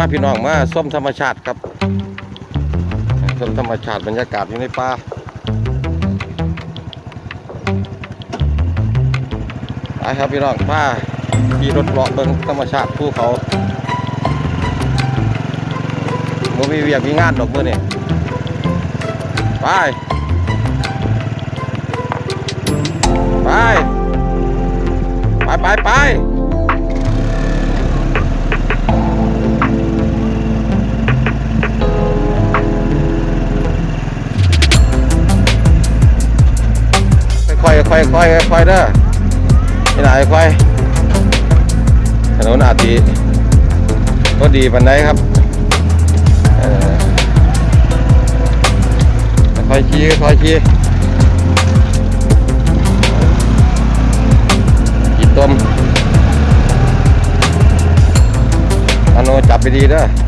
พาพี่น้องมาส้มธรรมชาติครับส้มธรรมชาติบรรยากาศอยู่ในป่าไปครับพี่น้องพาขี่รถเลาะเบิ่งธรรมชาติภูเขาบ่มีเวียกมีงานดอกมื้อนี่ไปไป ไปไปไป อยค่อยๆค่อยๆค่อยๆเด้อนี่ไหนค่อยถนนอาทิก็ดีปันไดครับค่อยขี่ค่อยขี่กินต้มอโนจับไปดีเด้อ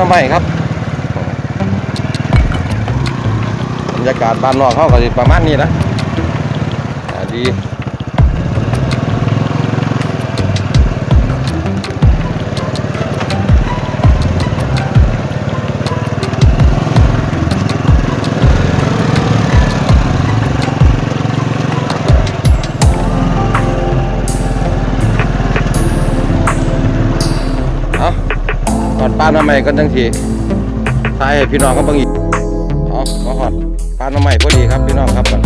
ทำไมครับบรรยากาศบ้านนอกเขาก็สิประมาณนี้นะดี ป้านมาใหม่กันทั้งทีทายให้พี่น้องเขาเบิ่งอีกเอามาหอดป้านมาใหม่พอดีครับพี่น้องครับมัน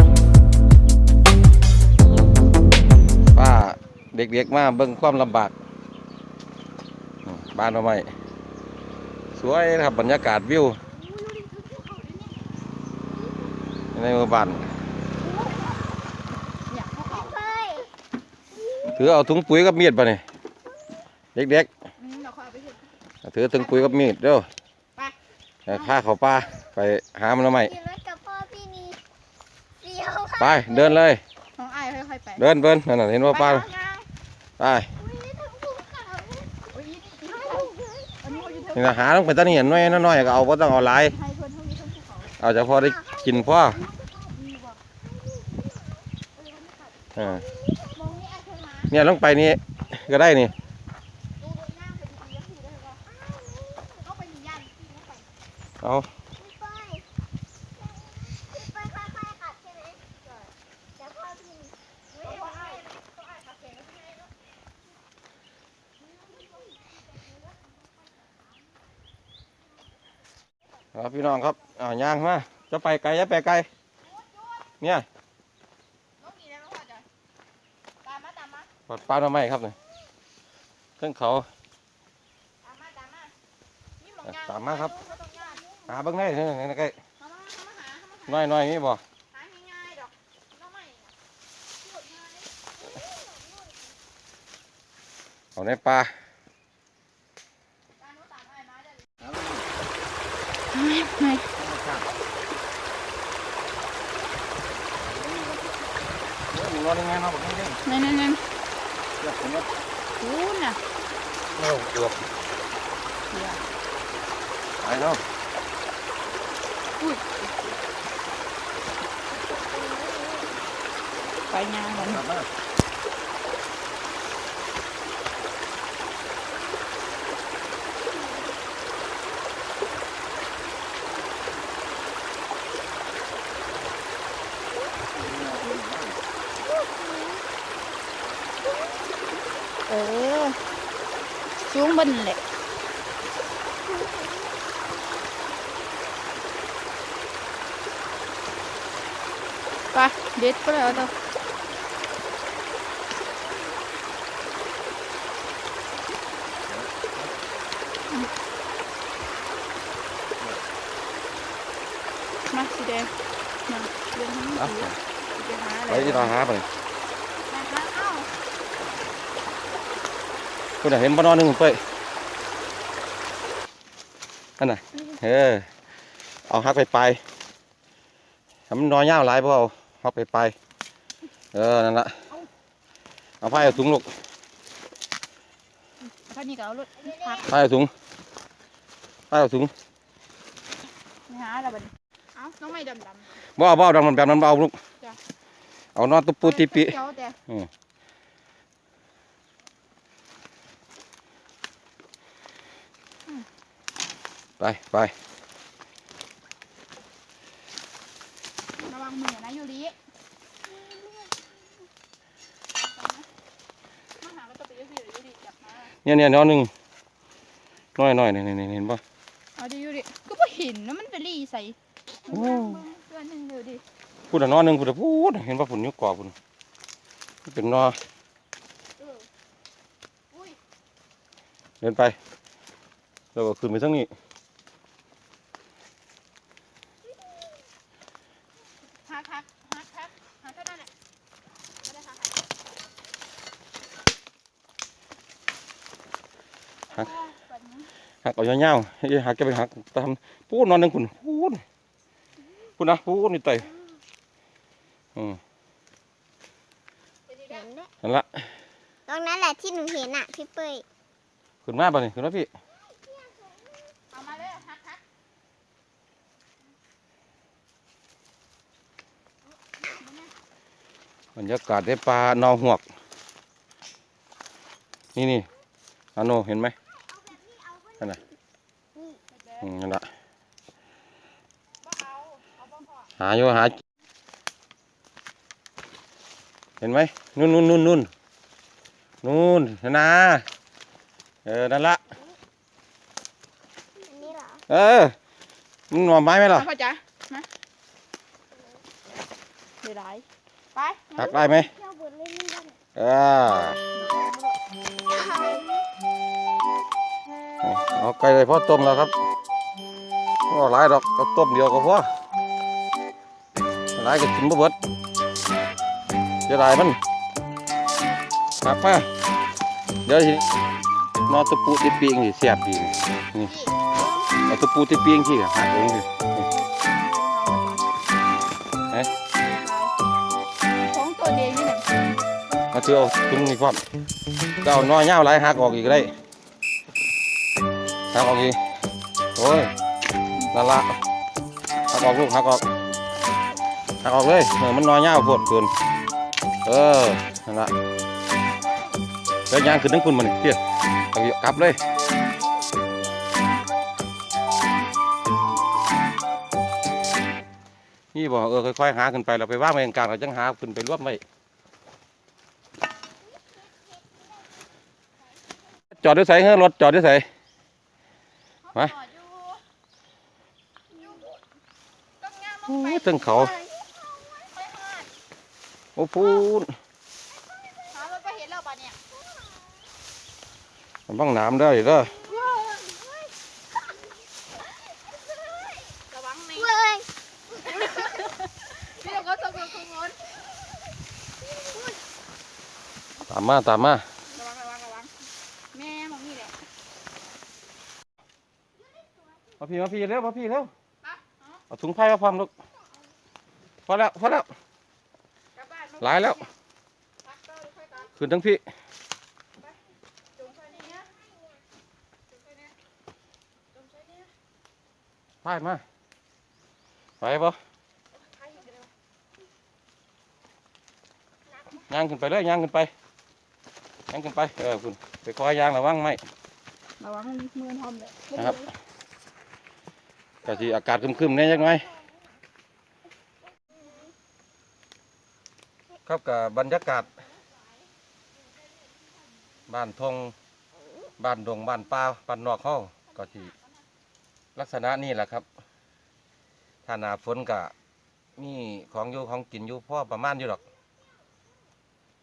ป้าเด็กๆมาเบิ่งความลำบากบ้านมาใหม่สวยครับบรรยากาศวิวในหมู่บ้านถือเอาถุงปุ๋ยกับมีดไปนี่เด็กๆ ถือถึงปุ๋ยกับมีดเด้อไปเออข้าเขาป่าไปหามันทำไมขี่รถกับพ่อพี่นี่เดียวไปเดินเลยน้องไอ้ายค่อยๆไปเดินเดินนั่นน่ะเห็นว่าป้าไปนะไปอุ้ยทั้งภูเขาโอ้ยอีอีอันนี้เขาอยู่เทิงนี่นะหาต้องไปตั้งเห็นน้อยน้อยๆก็เอาเพราะต้องเอาหลายให้เพิ่นเท่านี้เทั้งภูเขาเอาจะพอได้กินพ่อมีบ่เออมองนี่ไอ้เคยมาเนี่ยลงไปนี่ก็ได้นี่ ดูบนหน้าไปดีๆแล้วขี่ได้ปะต้องไปยันขี่เข้าไป เอาขึ้นไปขึ้นไปค่อยๆขับใช่ไหมเดี๋ยวพ่อพี่ไม่ได้ว่าไอ้ต้องไอ้ขับเก่งใช่ไหมเอาพี่น้องครับอ่าย่างมา จะไปไกลจะไปไกล เนี่ยน้องหนีแล้วน้องพ่อจ้ะตามมาตามมาปลดป้าทำไมครับเนี่ยเครื่องเขา ตามมาตามมานี่หมองยางตามมาครับเขต้องย่าง หาเบิ้งได้เนี่ยใกล้เขามาเขามาหาเขามาหาน้อยน้อยๆนี่บ่หาง่ายๆดอกน้องใหม่น่ะโคตรง่ายเอาในป่าตามโน้ตตามไอ้ายมาเด้อมีนอนยังไงเนาะบอกให้เล่นนั่นนั่นนั่นเดี๋ยวผมว่าคูน่ะเร็วเกือบไปเนาะ ไปงานมัน กลับมา เออสูงบนแหละไปเด็ดไปแล้วเด้อมาสีแดงมาเดินทางนี้เอาไปหาอะไรไปที่เราหาไปไปหาเอ้าคุณน่ะเห็นบ่นอนหนึงเป้ยอันน่ะเออเอาฮักไปไปทำมันนอนยาวหลายบ่เอา ฮักไปไปเออ นั่นละเอาผ้าเอาถุงลูกท่านี้ก็เอารถพักผ้าเอาถุงผ้าเอาถุงไปหาอะไรบ้างเอาาน้องไม่ดำดบ่เอาบ่เอาดังมันแบบนั้นบ่เอาลูกจ้ะเอานอนตุำปูติปิเขียวแต่ไปไป ระ วังมือนะยูริมาหาก็จะไปยูริยูริจับมาเนี่ยเนี่ยนอนหนึ่งน้อยน้อยนี่นี่นี่เห็นป่ะเอาดิยูริก็ไม่เห็นนะมันไปรีใส่โอ้เพื่อนหนึ่งเดียวดิพูดอะนอนหนึ่งพูดอะพูดเห็นป่ะผุนอยุกกรอบผุนมันเป็นนอเอออุ้ยเดินไป แล้วก็ขึ้นไปทั้งนี้ ฮักฮักฮักฮักฮักเท่านั้นแหละไม่ได้ฮักฮักแบบนี้หักเอาเงาวๆให้หักแกไปหักตามพูดนอนหนึ่งผุนพูดพูดนะพูดนี่ไตอืมเห็นด้วยนั่นละตรงนั้นแหละที่หนูเห็นอะพี่เป้ยขึ้นมาป่ะนี่ขึ้นมาพี่ เอามาเลยฮักฮัก บรรยากาศได้ปลานอหวก นี่นี่อาโนเห็นไหมนั่นน่ะนั่นละบ่เอาเอาบ่พอหาอยู่หา เห็นไหมนู่นนู่นนู่นนู่นนู่นเห็นนะเออ นั่นละเออมันหน่อไม้ไหมล่ะพ่อจ๋ามาเดี๋ยวไร ไปหักได้ไหมเที่ยวบนเล่นนี่ได้ไหมเออเอาไก่เลยพ่อต้มแล้วครับก็หลายดอกก็ต้มเดียวก็พอหลายก็กินบ่เบิดจะได้มันหักมาเดี๋ยวทีนอตะปูติดปีงนี่แซ่บดีนี่นี่เอาตะปูติดปีงที่หักเองสิของ เชื่อเอาถุงนี่พร้อมก็เอาน้อยเงาวหลหักออกอีกก็ได้หักออกอีกโอ้ยนั่นละหักออกลูกหักออกหักออกเลยเออมันน้อยเงาวดเกินเออนั่นละเดี๋ยวยางขึ้นทั้งคุณมันเพี้ยเอาอยู่กลับเลยนี่บอกเออค่อยๆหาขึ้นไปเราไปว่างไว้กลางเราจังหาขึ้นไปรวบไว้ จอดด้วยใส่เฮ้ยรถจอดด้วยใส่มาจอดอยู่อยู่ต้องงามลโอ้งไปยตึงเขาค่อยหาดโอ้พูดหารถไปเห็นแล้วป่ะเนี่ยมันบ้างน้ำได้เด้อระวังในเว้ยพี่เดี๋ยวก็จะเป็นคนงนตามมาตามมา ระวังระวังระวังแม่มองนี่แหละ มาพี่มาพี่เร็วมาพี่เร็วไปเอาเอาถุงไผ่มาพร้อมลูกพอแล้วพอแล้วกลับบ้านหลายแล้วพักเตอร์ค่อยกลับขึ้นทั้งพี่จุงไปนี่นะจุงไปเนี่ยจุงไปเนี่ยไผ่มาไปปะใครเห็นเลยวะย่างขึ้นไปเลยย่างขึ้นไปย่างขึ้นไปเออคุณไปคอยย่างระวังไหมระวังมือทอมเลยนะครับ กะทีอากาศครึมๆแน่ยังไงครับกับบรรยากาศ บ้านทงบ้านดงบ้านป่าบ้านนอกห้องก็ที่ลักษณะนี้แหละครับถ้าหนาฝนก็มีของอยู่ของกินอยู่พ่อประมาณอยู่หรอก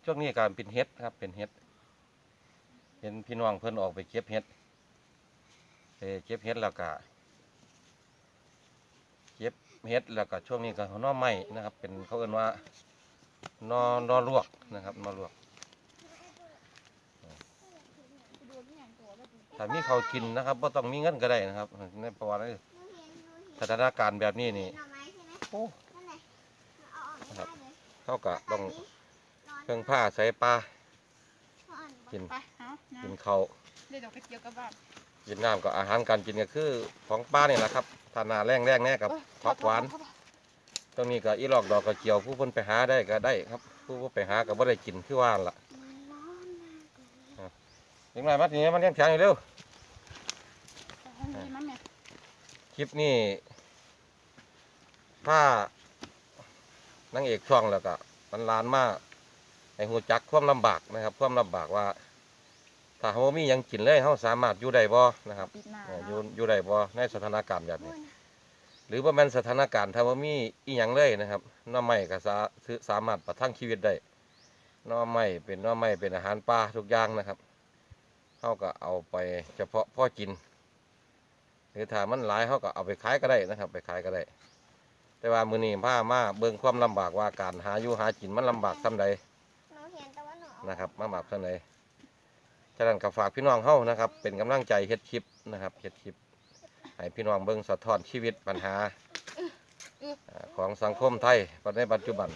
ช่วงนี้ก็เป็นเฮ็ดครับเป็นเฮ็ด เห็นพี่น้องเพิ่นออกไปเก็บเฮ็ดเออเก็บเฮ็ดแล้วก็ เก็บเฮ็ดแล้วก็ช่วงนี้ก็หน่อไม้นะครับ เป็นเขาเอิ้นว่าหนอนอลวกนะครับหนอลวกถ้ามีเขาวกินนะครับก็ต้องมีเงินก็ได้นะครับในประวัติหนูเห็นหนูเห็นสถานการณ์แบบนี้นี่หน่อไม้ใช่ไหมโอ้นั่นแหละเอาออกไม่ครัได้บเลยเขาก็ต้องนอนเครื่องผ้าใส่ปลานอนกินไปเอากินเขาวเดี๋ยวไปเกี่ยวกับบ้าน กินน้ำก็อาหารการกินก็คือของป้านี่แหละครับถ้าหนาแรงแรงๆแน่กับผักหวานโทษโทษโทษตรงนี้ก็อีหลอกดอกกระเจียวผู้เพิ่นไปหาได้ก็ได้ครับ ผู้บ่ไปหาก็บ่ได้กินคือว่าล่ะมันร้อนมากเลยเด็กน้อยมาทีนี้มันเลี้ยงช้างอยู่เร็วแต่ให้ดีมั้ยแม่คลิปนี้ถ้านางเอกช่องแล้วก็มันลานมากไอ้หูจักความลำบากนะครับ ความลำบากว่า ถ้าเฮาบ่มีหยังกินเลยเฮาสามารถอยู่ได้บ่นะครับปิดหน้าเอ่ออเนาะยู่อยู่ได้บ่ในสถานการณ์แบบนี้ หรือว่าแม่นสถานการณ์ถ้าว่ามีอีหยังเลยนะครับหน้อไม้ก็สาคือสามารถประทังชีวิตได้หน้อไม้เป็นหน้อไม้เป็นอาหารป่าทุกอย่างนะครับเขาก็เอาไปเฉพาะพ่อกิน หรือถ้ามันหลายเขาก็เอาไปขายก็ได้นะครับ ไปขายก็ได้ แต่ว่ามือนี้ผ้ามาเบิ่งความลำบากว่าการหาอยู่หากินมันลำบากส่ำใดหนูเห็นแต่ว่าหนูเอานะครับมาหมักส่ำใด ฉะนั้นก็ฝากพี่น้องเฮานะครับ เป็นกำลังใจเฮ็ดคลิปนะครับเฮ็ดคลิปให้พี่น้องเบิ่งสะท้อนชีวิตปัญหาของสังคมไทยในปัจจุบัน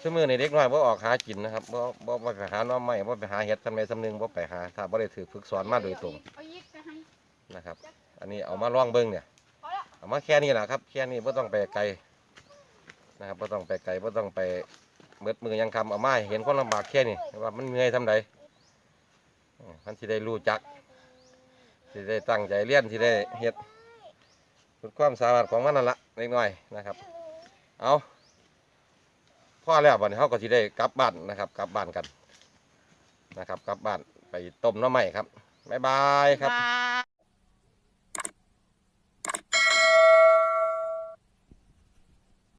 ชั่วมือในเด็กน้อยบ่าออกหากินนะครับบ่บ่บ่ไปหาน้อไม้บ่าไปหาเห็ดทำไมสำนึงบ่าไปหาถ้าบ่ได้ถือฝึกสอนมาโดยตรงนะครับ อันนี้เอามาล่องเบิ่งเนี่ยเอามาแค่นี้แหละครับแค่นี้บ่ต้องไปไกลนะครับบ่ต้องไปไกลบ่ต้องไปเบิดมือยังคำเอามาให้เห็นคนลำบากแค่นี้ว่ามันเหนื่อยทำใดอื มันที่ได้รู้จักที่ได้ตั้งใจเรียนสิได้เฮ็ดสุดความสามารถของมันนั่นละเล็กน้อยนะครับ เอาพ่อแล้วบันนี้เขาก็ที่ได้กลับบ้านนะครับ กลับบ้านกันนะครับ กลับบ้านไปต้มน้ำใหม่ครับบ๊ายบายครับ